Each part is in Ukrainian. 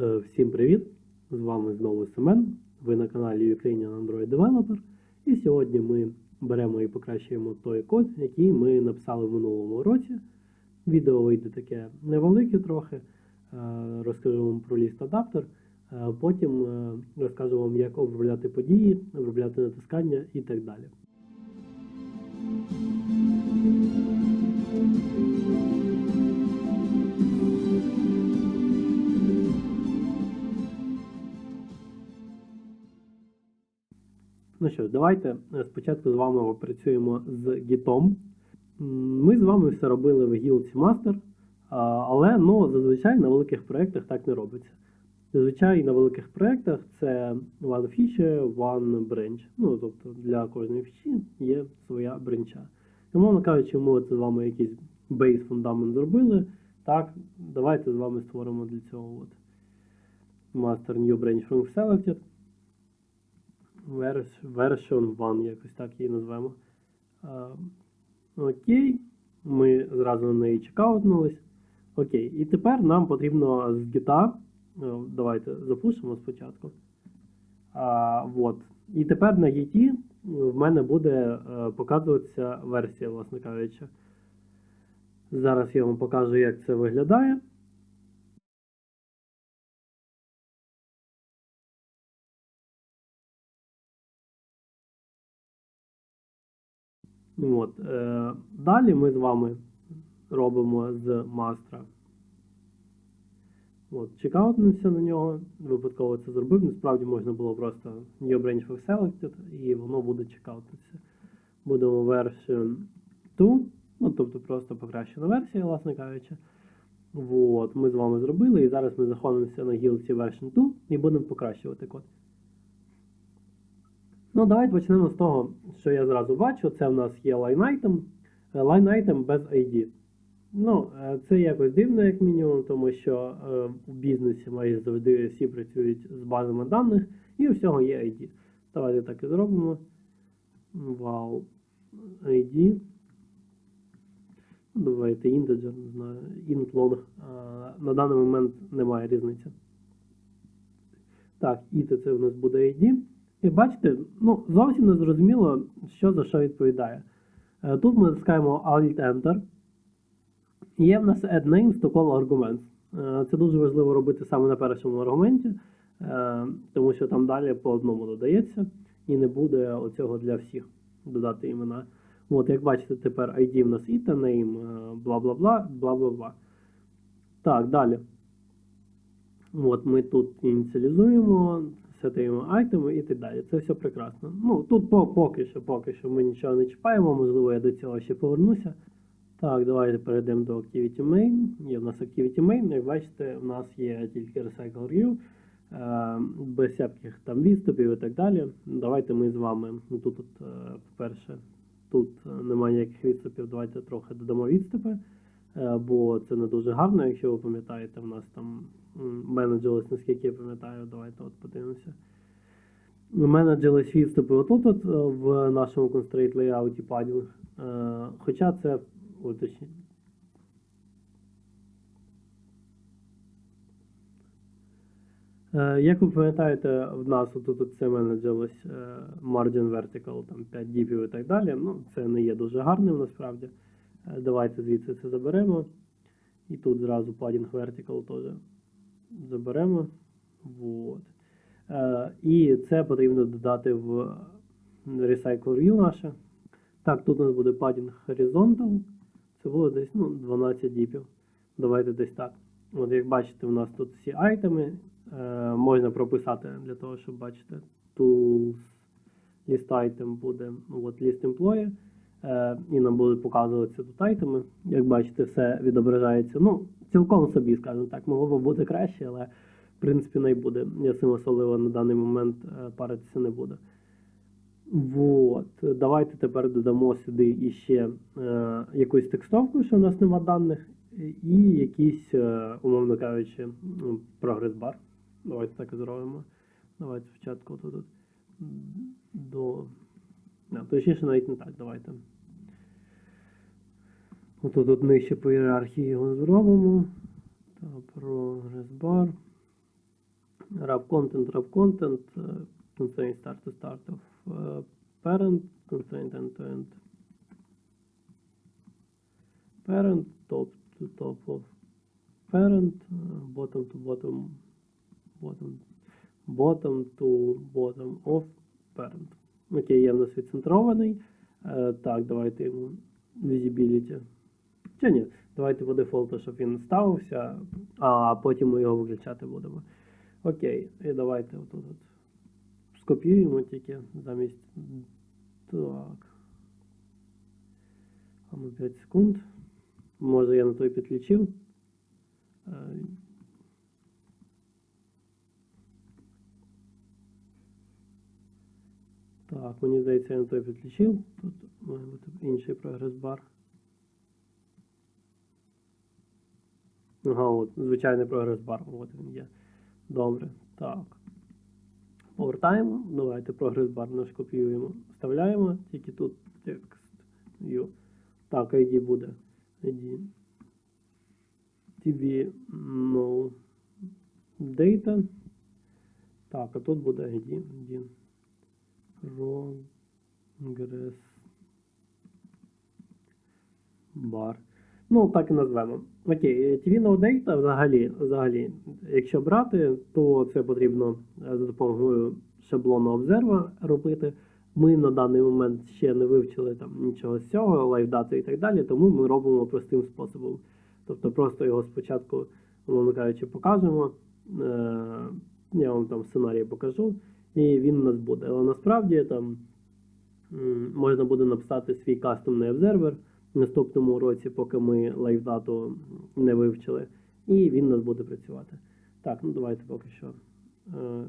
Е, Всім привіт! З вами знову Семен. Ви на каналі Ukrainian Android Developer. І сьогодні ми беремо і покращуємо той код, який ми написали в минулому році. Відео вийде таке невелике трохи. Е, Розкажу вам про ліст адаптер. Е, Потім розкажу вам, як обробляти події, обробляти натискання і так далі. Ну що давайте е, спочатку з вами попрацюємо з гітом. Ми з вами все робили в гілці Master, але ну, зазвичай на великих проєктах так не робиться. Зазвичай на великих проєктах це one feature, one branch. Ну, тобто для кожної фічі є своя бренча. І, мовно кажучи, ми це з вами якийсь бейс фундамент зробили. Так, давайте з вами створимо для цього от master new branch from selected. Vers- Version 1, якось так її назвемо. Окей. Ми зразу на неї чекаутнулись. Окей. І тепер нам потрібно з гіта. е, Давайте запушимо спочатку. А, вот. І тепер на гіті в мене буде е, показуватися версія, власне кажучи. Зараз я вам покажу, як це виглядає. От. Е, далі ми з вами робимо з мастера. От, чекаутнувся на нього, випадково це зробив. Насправді можна було просто New Branch for Selected і воно буде чекаутнутися. Будемо version 2, ну тобто просто покращена версія, власне кажучи. От, ми з вами зробили, і зараз ми заходимося на гілці version 2 і будемо покращувати код. Ну, давайте почнемо з того, що я зразу бачу. Це в нас є line item. Е, Line item без ID. Ну, е, це якось дивно, як мінімум, тому що е, у бізнесі майже завжди всі працюють з базами даних, і у всього є ID. Давайте так і зробимо. Вау. ID. Ну, Давайте integer, не знаю, int long. Е, На даний момент немає різниці. Так, і це у нас буде ID. І бачите, ну, зовсім не зрозуміло, що за що відповідає. Е, Тут ми натискаємо Alt-Enter. Є в нас add names to call arguments. Е, Це дуже важливо робити саме на першому аргументі, е, тому що там далі по одному додається, і не буде оцього для всіх додати імена. От, як бачите, тепер ID в нас і name, е, бла-бла-бла, бла-бла-бла. Так, далі. От ми тут ініціалізуємо, сетуємо айтеми і так далі. Це все прекрасно. Ну, тут по- поки що, поки що ми нічого не чіпаємо, можливо, я до цього ще повернуся. Так, давайте перейдемо до Activity Main. Є в нас Activity Main, як бачите, у нас є тільки Recycle Review, е, без всяких там відступів і так далі. Давайте ми з вами, ну, тут, е, по-перше, тут е, немає ніяких відступів, давайте трохи додамо відступи, бо це не дуже гарно, якщо ви пам'ятаєте, в нас там м, менеджерились, наскільки я пам'ятаю, давайте от подивимося. Менеджерились відступи отут от, е, в нашому Constraint Layout Padding. Е, Хоча це Ой, точні- Е, Як ви пам'ятаєте, в нас тут це менеджерилось е, margin vertical, там 5 діпів і так далі. Ну, це не є дуже гарним насправді. Е, Давайте звідси це заберемо. І тут зразу padding vertical теж заберемо. Вот. Е, І це потрібно додати в Recycle View наше. Так, тут у нас буде padding horizontal. Це було десь ну, 12 діпів. Давайте десь так. От як бачите, у нас тут всі айтеми. Е, можна прописати для того, щоб бачити. Tools, list item буде от list employee. Е, і нам будуть показуватися тут айтеми. Як бачите, все відображається. Ну, цілком собі, скажімо так, могло б бути краще, але в принципі не буде. Я цим особливо на даний момент е, паритися не буду. Вот. Давайте тепер додамо сюди іще е, якусь текстовку, що у нас нема даних, і якийсь, е, умовно кажучи, прогрес-бар. Давайте так і зробимо. Давайте спочатку тут до. Точніше навіть не так, давайте. Отут тут нижче по ієрархії його зробимо. Та прогрес-бар. wrap content, wrap content, uh, constraint start to start of uh, parent, constraint end to end parent, top to top of parent, uh, bottom to bottom, bottom, bottom to bottom of parent. Окей, є в нас відцентрований. Е, так, давайте йому visibility. Чи ні? Давайте по дефолту, щоб він ставився, а потім ми його виключати будемо. Окей, і давайте отут от скопіюємо тільки замість. Так. А ну 5 секунд. Може я на той підключив. Е, Так, мені здається, я на той підключив. Тут має бути інший прогрес-бар. Ага, от, звичайний прогрес-бар. От він є. Добре. Так. Повертаємо. Давайте прогрес-бар наш копіюємо. Вставляємо, тільки тут текст. View. Так, ID буде. ID. TV no data. Так, а тут буде ID. ID. Progress bar. Ну, так і назвемо. Окей, TV no data взагалі, взагалі, якщо брати, то це потрібно е, за допомогою шаблону Observer робити. Ми на даний момент ще не вивчили там нічого з цього, лайфдати і так далі, тому ми робимо простим способом. Тобто просто його спочатку, умовно кажучи, покажемо. Е, я вам там сценарій покажу, і він у нас буде. Але насправді там можна буде написати свій кастомний обзервер наступному уроці, поки ми лайфдату не вивчили, і він у нас буде працювати. Так, ну давайте поки що е,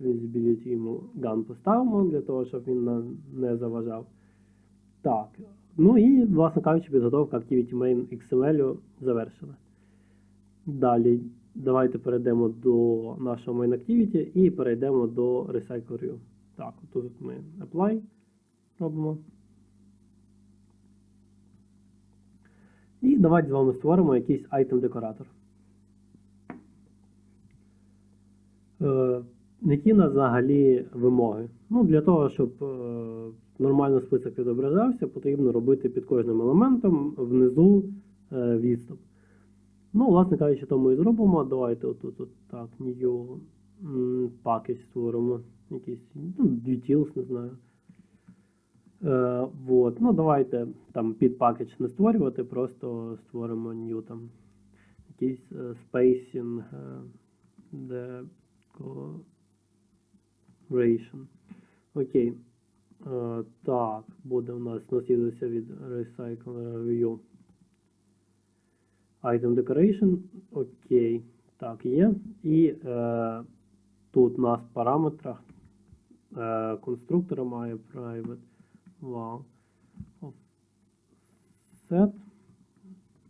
visibility йому gun поставимо для того, щоб він нам не заважав. Так. Ну і, власне кажучи, підготовка Activity Main XML завершена. Далі давайте перейдемо до нашого Main Activity і перейдемо до Recycle. Так, тут ми Apply робимо. І давайте з вами створимо якийсь айтем-декоратор. Е, які у нас взагалі вимоги? Ну, для того, щоб е, нормально список відображався, потрібно робити під кожним елементом внизу е, відступ. Ну, власне кажучи, то ми і зробимо. Давайте отут от, так, new package створимо. Якийсь ну, details, не знаю. Е, вот. Ну, давайте там під package не створювати, просто створимо new там якийсь е, spacing е, decoration. Окей. Так, буде у нас наслідується від Recycle View. Item Decoration. Окей. Так, є. І е, тут у нас параметрах е, конструктора має private. Wow. Set.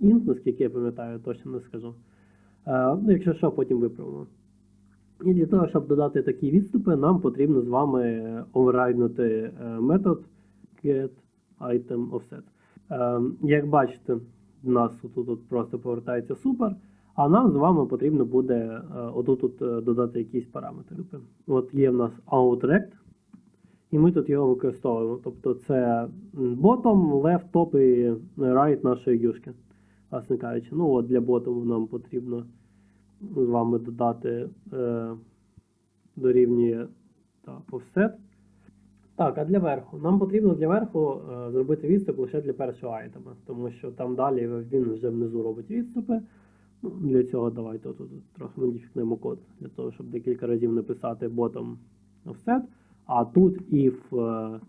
Int, наскільки я пам'ятаю, точно не скажу. Е, ну, якщо що, потім виправимо. І для того, щоб додати такі відступи, нам потрібно з вами оверрайднути е, метод getItemOffset. Е, Як бачите, у нас тут просто повертається супер, а нам з вами потрібно буде отут от додати якісь параметри. От є в нас outrect, і ми тут його використовуємо. Тобто це bottom, left, top і right нашої юшки. Власне кажучи, ну от для ботому нам потрібно з вами додати е, дорівнює так, offset. Так, а для верху? Нам потрібно для верху е, зробити відступ лише для першого айтема, тому що там далі він вже внизу робить відступи. Ну, для цього давайте тут трохи модифікуємо код, для того, щоб декілька разів написати bottom offset. А тут if е,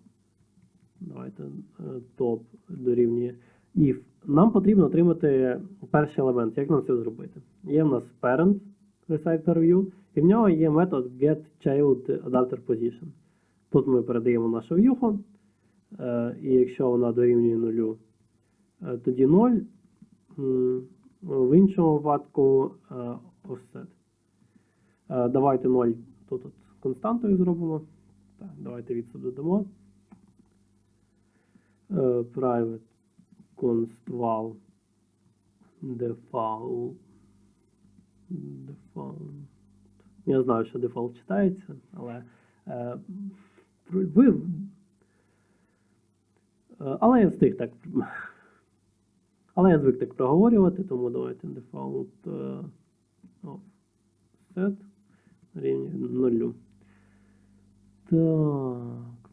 давайте е, top дорівнює if. Нам потрібно отримати перший елемент. Як нам це зробити? Є в нас parent recycler view, і в нього є метод getChildAdapterPosition. Тут ми передаємо нашу в'юху, е, і якщо вона дорівнює нулю, е, тоді 0. В іншому випадку е, offset. Е, Давайте 0 тут от константою зробимо. Так, давайте відсюди додамо. Е, Private const val default default Я знаю, що дефолт читається, але е, ви. е, Але я встиг так. Але я звик так проговорювати, тому давайте default offset рівня нулю. Так.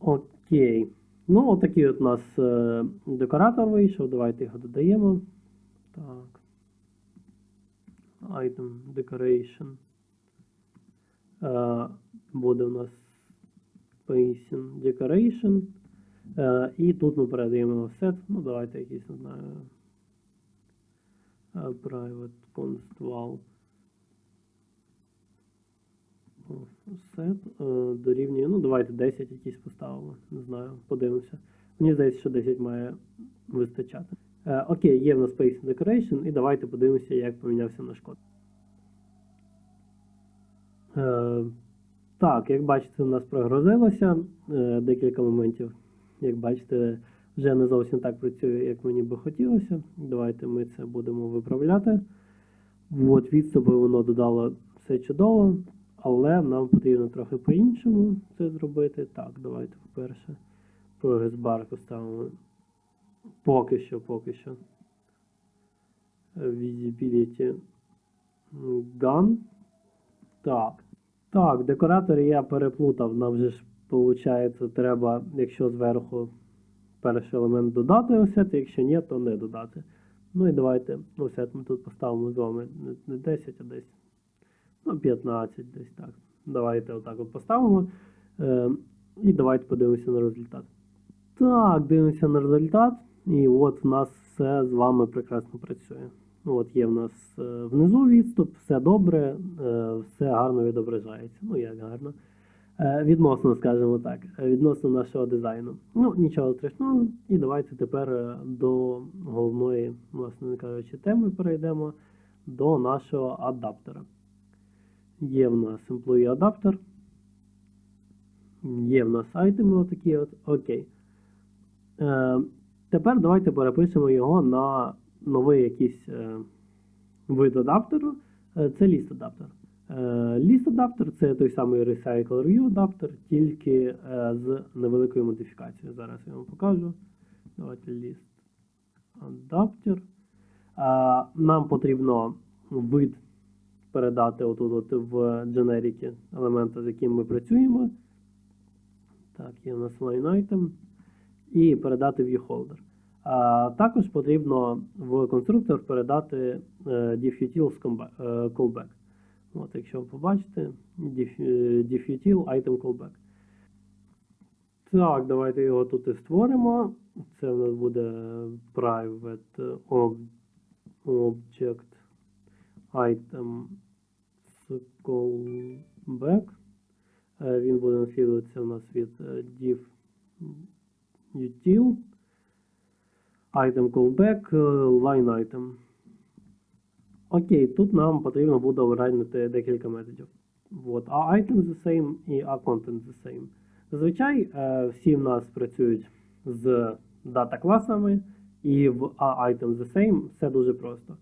Окей. Ну, отакий от у нас е, декоратор вийшов. Давайте його додаємо. Так. Item decoration. Е, буде у нас Pacing Decoration. Е, і тут ми передаємо offset. Ну, давайте якийсь, не знаю. Private const val. Offset е, дорівнює. Ну, давайте 10 якісь поставимо. Не знаю, подивимося. Мені здається, що 10 має вистачати. Е, окей, є в нас Pacing Decoration, і давайте подивимося, як помінявся наш код. Е, так, як бачите, у нас прогрузилося е, декілька моментів. Як бачите, вже не зовсім так працює, як мені би хотілося. Давайте ми це будемо виправляти. От відступи воно додало все чудово, але нам потрібно трохи по-іншому це зробити. Так, давайте, по-перше, прогрес бар поставимо поки що, поки що. Visibility Gun. Так. Так, декоратори я переплутав. Нам вже ж, виходить, треба, якщо зверху перший елемент додати осет, якщо ні, то не додати. Ну і давайте осет ми тут поставимо з вами не- не 10, а десь ну, 15 десь так. Давайте отак от поставимо. Е, і давайте подивимося на результат. Так, дивимося на результат. І от в нас все з вами прекрасно працює. От є в нас е, внизу відступ, все добре, е, все гарно відображається. Ну, як гарно. Е, Відносно, скажімо так, відносно нашого дизайну. Ну, нічого страшного. І давайте тепер до головної, власне кажучи, теми перейдемо до нашого адаптера. Є в нас employee адаптер. Є в нас айтеми отакі от. Окей. Е, тепер давайте перепишемо його на новий якийсь е, вид адаптеру. Е, це ліст адаптер. Ліст адаптер це той самий Recycle Review адаптер, тільки е, з невеликою модифікацією. Зараз я вам покажу. Давайте ліст адаптер. Е, нам потрібно вид передати отут от в дженеріки елемента, з яким ми працюємо. Так, є у нас line item. І передати viewholder. А також потрібно в конструктор передати е, diffutil з комбе- е, callback. От, якщо ви побачите, е, diffutil item callback. Так, давайте його тут і створимо. Це в нас буде private object item callback. Е, Він буде наслідуватися у нас від div util item callback line item. Окей, тут нам потрібно буде виражати декілька методів. От, а item the same і а content the same. Зазвичай е, всі в нас працюють з дата класами, і в a item the same все дуже просто.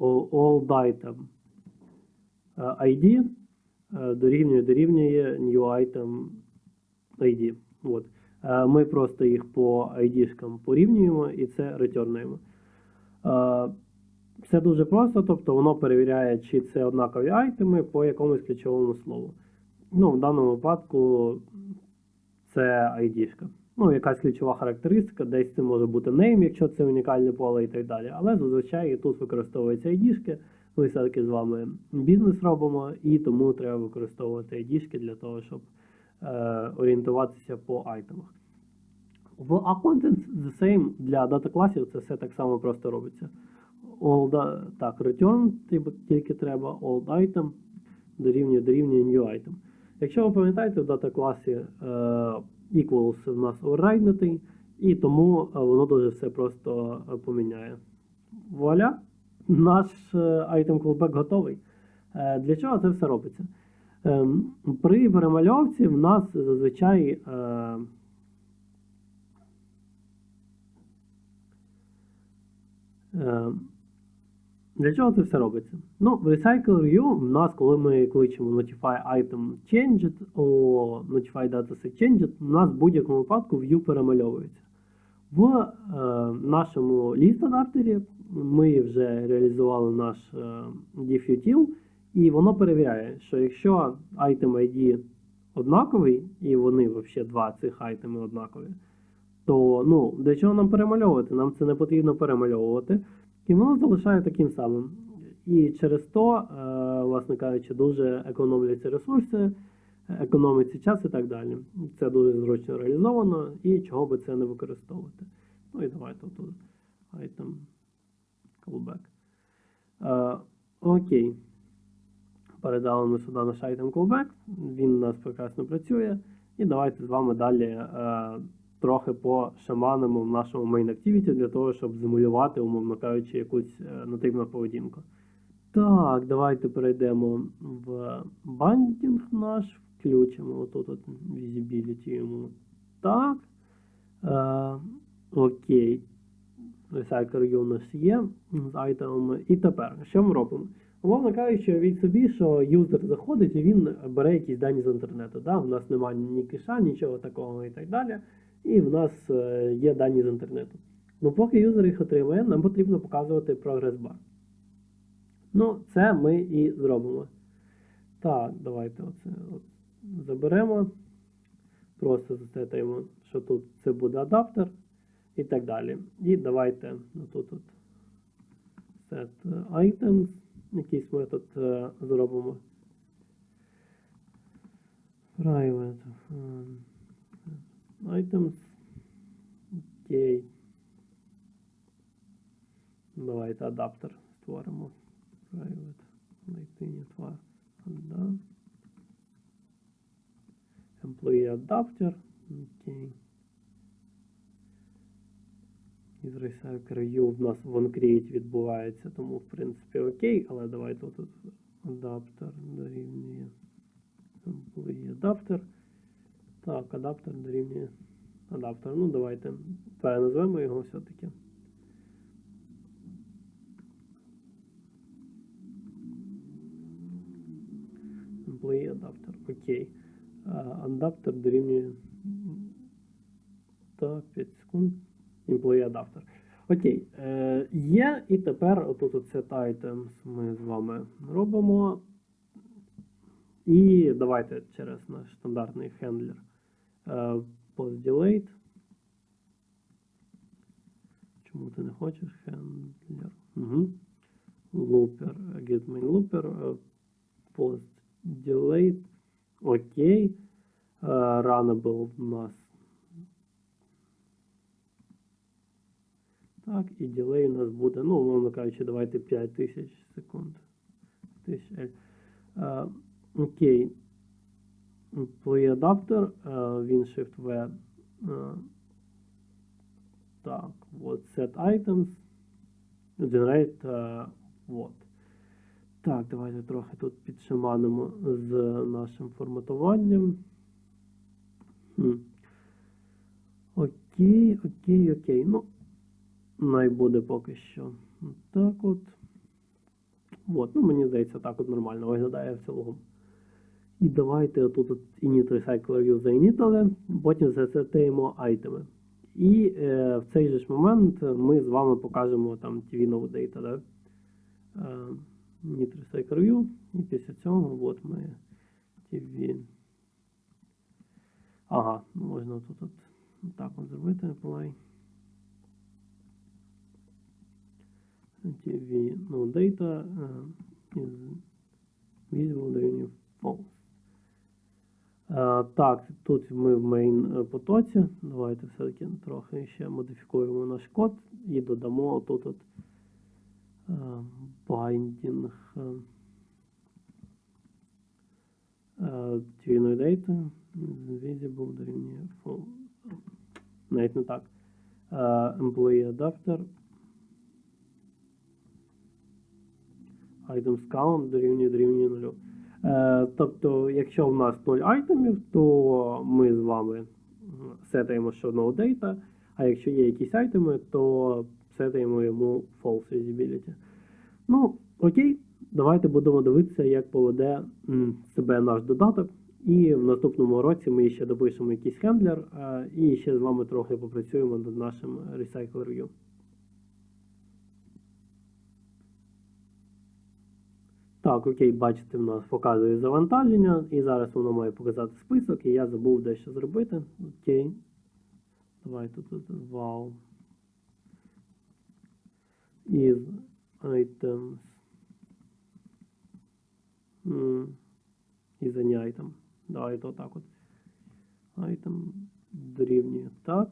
Old item ID е, дорівнює дорівнює new item ID. От. Е, Ми просто їх по ID-шкам порівнюємо і це ретернуємо. Е, Все дуже просто, тобто воно перевіряє, чи це однакові айтеми по якомусь ключовому слову. Ну, в даному випадку це ID-шка. Ну, якась ключова характеристика, десь це може бути name, якщо це унікальне поле і так далі. Але зазвичай тут використовуються ID-шки. Ми все-таки з вами бізнес робимо, і тому треба використовувати ID-шки для того, щоб е, орієнтуватися по айтемах. В A-Content the same для дата класів це все так само просто робиться. All так, return тільки треба old item дорівнює дорівнює new item. Якщо ви пам'ятаєте, в дата класі е, equals в нас overridenутий, і тому е, воно дуже все просто е, поміняє. Вуаля, наш е, item callback готовий. Е, Для чого це все робиться? Ем, При перемальовці в нас зазвичай е, е, Для чого це все робиться? Ну, в Recycle View в нас, коли ми кличемо Notify Item Changed, о Notify Dataset Changed, у нас в будь-якому випадку view перемальовується. В е, нашому ліст адаптері ми вже реалізували наш е, diffutil, і воно перевіряє, що якщо item ID однаковий, і вони взагалі два цих айтеми однакові, то ну, для чого нам перемальовувати? Нам це не потрібно перемальовувати. І воно залишає таким самим. І через то, е, власне кажучи, дуже економляться ресурси, економиться час і так далі. Це дуже зручно реалізовано, і чого би це не використовувати. Ну і давайте тут item callback. Е, окей. Передали ми сюди наш item callback. Він у нас прекрасно працює. І давайте з вами далі е, трохи пошаманимо в нашому main activity для того, щоб зимулювати, умовно кажучи, якусь е, нативну поведінку. Так, давайте перейдемо в бандінг наш, включимо отут от visibility йому. Так. Е, окей. Recycle у нас є з айтемами. І тепер, що ми робимо? Умовно кажучи, від собі, що юзер заходить і він бере якісь дані з інтернету. Да? У нас немає ні киша, нічого такого і так далі. І в нас е, є дані з інтернету. Ну, поки юзер їх отримує, нам потрібно показувати прогрес-бар. Ну, це ми і зробимо. Так, давайте оце заберемо. Просто засетаємо, що тут це буде адаптер і так далі. І давайте тут от set items, якийсь метод е, зробимо. Private е, items. Окей. Давайте адаптер створимо. Private. Знайти не твар. Employee adapter. Окей. Із Recycle U в нас OneCreate відбувається, тому в принципі окей, але давайте тут адаптер дорівнює employee adapter. Так, адаптер дорівнює адаптер. Ну, давайте переназвемо його все-таки. Employee adapter. Окей. Адаптер дорівнює. Так, 5 секунд. Employee adapter. Окей. Е, є, і тепер отут от set items ми з вами робимо. І давайте через наш стандартний хендлер. Е, post. Чому ти не хочеш хендлер? Угу. Looper, get main looper, е, post delayed. Окей. Е, Runnable у нас. Так, і ділей у нас буде, ну, умовно кажучи, давайте 5000 секунд. Е, Окей. Employee adapter, е, він Shift V. е, Так, от set items. Generate е, вот. Так, давайте трохи тут підшаманимо з нашим форматуванням. Хм. Окей, окей, окей. Ну, най буде поки що. Так от. От, ну мені здається, так от нормально виглядає в цілому. І давайте тут от init recycle view заінітали, потім засетаємо айтеми. І е, в цей же ж момент ми з вами покажемо там TV no data, да? Е, init recycle view, і після цього от ми TV. Ага, можна тут от так от зробити apply. TV no data is visible дорівнює false. Так, тут ми в main потоці. Давайте все-таки трохи ще модифікуємо наш код і додамо тут от е, binding е, е, no data visible дорівнює false. Навіть не так. Employee adapter items count дорівнює дорівнює нулю. Е, тобто, якщо в нас 0 айтемів, то ми з вами сетаємо що no data, а якщо є якісь айтеми, то сетаємо йому false visibility. Ну, окей, давайте будемо дивитися, як поведе себе наш додаток. І в наступному році ми ще допишемо якийсь хендлер е, і ще з вами трохи попрацюємо над нашим Recycle Review. Так, окей, бачите, в нас показує завантаження, і зараз воно має показати список, і я забув дещо зробити. Окей. Давайте тут вау. Із items. Із any item. Давайте отак от. Item дорівнює так.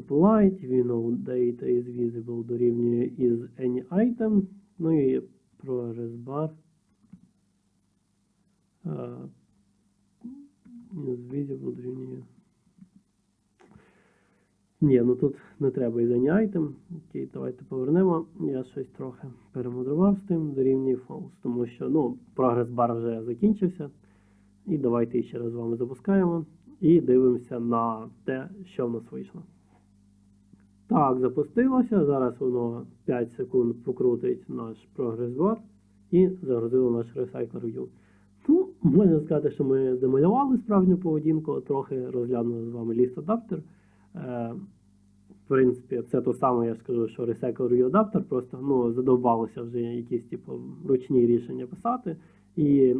Applied, we data is visible дорівнює is any item. Ну і progress bar. Uh, is visible дорівнює. Ні, ну тут не треба is any item. Окей, давайте повернемо. Я щось трохи перемудрував з тим, дорівнює false, тому що ну, прогрес бар вже закінчився. І давайте ще раз з вами запускаємо і дивимося на те, що в нас вийшло. Так, запустилося. Зараз воно 5 секунд покрутить наш прогрес бар і загрузило наш Recycler View. Ну, можна сказати, що ми замалювали справжню поведінку, трохи розглянули з вами ліст адаптер. Е, в принципі, це то саме, я скажу, що Recycle View адаптер, просто ну, задовбалося вже якісь типу, ручні рішення писати. І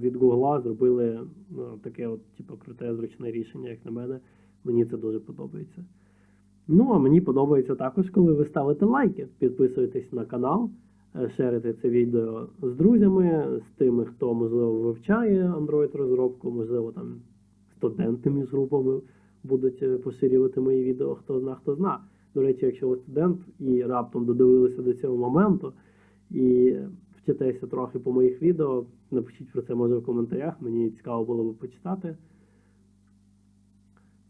від Google зробили ну, таке от, типу, круте зручне рішення, як на мене. Мені це дуже подобається. Ну, а мені подобається також, коли ви ставите лайки, підписуєтесь на канал, е, шерите це відео з друзями, з тими, хто, можливо, вивчає Android розробку, можливо, там студенти між групами будуть е, поширювати мої відео, хто зна, хто зна. До речі, якщо ви студент і раптом додивилися до цього моменту і вчитеся трохи по моїх відео, напишіть про це може в коментарях, мені цікаво було би почитати.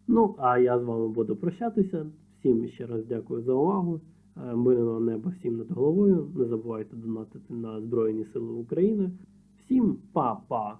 Ну, а я з вами буду прощатися. Всім ще раз дякую за увагу. Е, Мирного неба всім над головою. Не забувайте донатити на Збройні Сили України. Всім па-па!